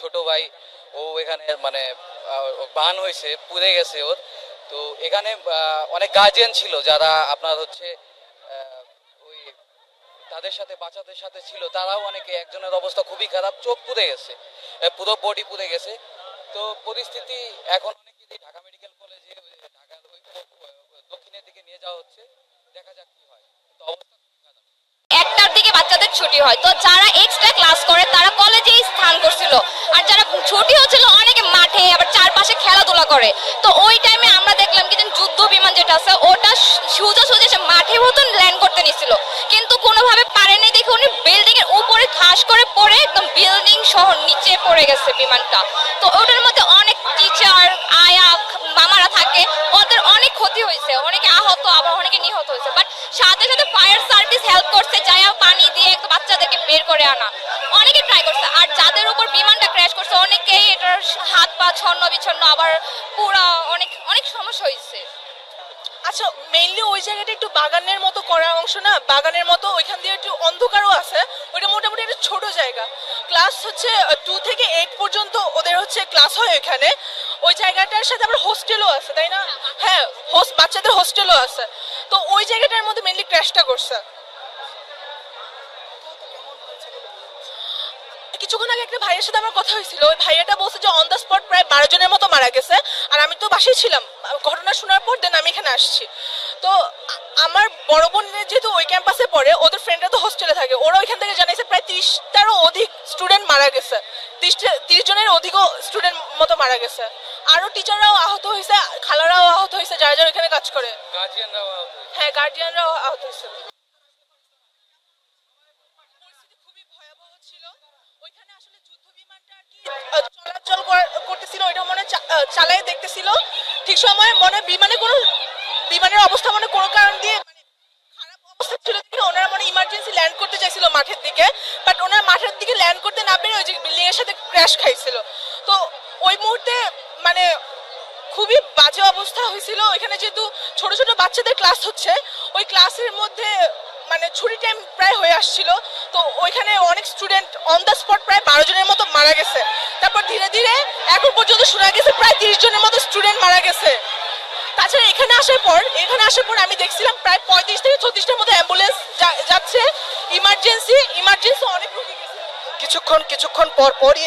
ছোট ভাই, ও এখানে মানে বান হয়েছে, পুড়ে গেছে ওর। তো এখানে অনেক গার্জিয়ান ছিল যারা আপনার হচ্ছে ওই তাদের সাথে, বাচ্চাদের সাথে ছিল। তারাও অনেকে, একজনের অবস্থা খুবই খারাপ, চোখ পুড়ে গেছে পুরো বডি পুড়ে গেছে। তো পরিস্থিতি এখন অনেকেই ঢাকা মেডিকেল কলেজে ঢাকার দক্ষিণের দিকে নিয়ে যাওয়া হচ্ছে। দেখা যাক কি হয় কিন্তু অবস্থা খুবই খারাপ একটার দিকে বাচ্চাদের ছুটি হয়। তো যারা এক্সট্রা ক্লাস করে, তারা কলেজেই স্থান করছিল। আর যারা ছুটি হচ্ছিল, অনেকে মাঠে, আবার চারপাশে খেলাধুলা করে। তো ওই টাইমে আমরা দেখলাম কি যুদ্ধ বিমান যেটা আছে, ওটা সোজা সোজা সে মাঠের মতন ল্যান্ড করতে নিছিল। কিন্তু কোনোভাবে পারেনি দেখে উনি বিল্ডিং এর উপরে ঠাস করে পড়ে একদম বিল্ডিং সহ নিচে পড়ে গেছে বিমানটা। তো ওটার মধ্যে অনেক টিচার আয়া মামারা থাকে ওদের অনেক ক্ষতি হয়েছে অনেকে আহত আবার অনেকে নিহত হয়েছে বাট সাথে সাথে ফায়ার সার্ভিস হেল্প করছে যাই পানি দিয়ে একদম বাচ্চাদেরকে বের করে আনা। অনেকে ট্রাই করছে। আর যাদের উপর বিমানটা ক্র্যাশ করছে অনেকেই এটার হাত পা ছন্ন বিছন্ন আবার পুরো অনেক অনেক সমস্যা হয়েছে আচ্ছা মেইনলি ওই জায়গাটা একটু বাগানের মতো করা অংশ না? বাগানের মতো ওইখান দিয়ে একটু অন্ধকারও আছে। ওইটা মোটামুটি একটা ছোট জায়গা। ক্লাস হচ্ছে টু থেকে এইট পর্যন্ত ওদের হচ্ছে ক্লাস হয় ওইখানে। ওই জায়গাটার সাথে আবার হোস্টেলও আছে তাই না? হ্যাঁ হোস্ট বাচ্চাদের হোস্টেলও আছে। তো ওই জায়গাটার মধ্যে মেইনলি ক্র্যাশটা করছে। কিছুক্ষণ আগে একটা ভাইয়ের সাথে আমার কথা হয়েছিল। ওই ভাইয়াটা বলছে যে অন দ্য স্পট প্রায় বারো জনের মতো মারা গেছে। আর আমি তো বাসায় ছিলাম। ঘটনা শোনার পর দেন আমি এখানে আসছি। তো আমার বড় বোনের যেহেতু ওই ক্যাম্পাসে পড়ে ওদের ফ্রেন্ডরা তো হোস্টেলে থাকে। ওরা ওইখান থেকে জানিয়েছে প্রায় তিরিশটারও অধিক স্টুডেন্ট মারা গেছে। তিরিশটা তিরিশ জনের অধিকও স্টুডেন্ট মতো মারা গেছে। আরও টিচাররাও আহত হয়েছে খালারাও আহত হয়েছে যারা যারা ওইখানে কাজ করে। হ্যাঁ গার্ডিয়ানরাও আহত হয়েছে পরিস্থিতি খুবই ভয়াবহ ছিল ওইখানে আসলে যুদ্ধ বিমানটা আর কি আহ, চলাচল কর- করতেছিল ওইটা মনে হয় চা- আহ, চালায় দেখতেছিল। ঠিক সময় মনে বিমানে কোনো, বিমানের অবস্থা মনে কোনো কারণ দিয়ে মানে খারাপ অবস্থা ছিল ওনারা মনে ইমার্জেন্সি ল্যান্ড করতে চাইছিল মাঠের দিকে বাট ওনারা মাঠের দিকে ল্যান্ড করতে না পেরে ওই যে বিল্ডিং এর সাথে ক্র্যাশ খাইছিল। তো ওই মুহূর্তে মানে খুবই বাজে অবস্থা হয়েছিল। এখানে যেহেতু ছোট ছোট বাচ্চাদের ক্লাস হচ্ছে, ওই ক্লাসের মধ্যে মানে ছুটি টাইম প্রায় হয়ে আসছিল। তো ওইখানে অনেক স্টুডেন্ট অন দ্য স্পট প্রায় বারো জনের মতো মারা গেছে। ধীরে ধীরে এখন পর্যন্ত শোনা গেছে প্রায় তিরিশ জনের মতো স্টুডেন্ট মারা গেছে। তাছাড়া এখানে আসার পর, এখানে আসার পর আমি দেখছিলাম প্রায় পঁয়ত্রিশ থেকে ছত্রিশটার মতো অ্যাম্বুলেন্স যাচ্ছে। ইমার্জেন্সি ইমার্জেন্সি অনেক কিছুক্ষণ কিছুক্ষণ পর পরই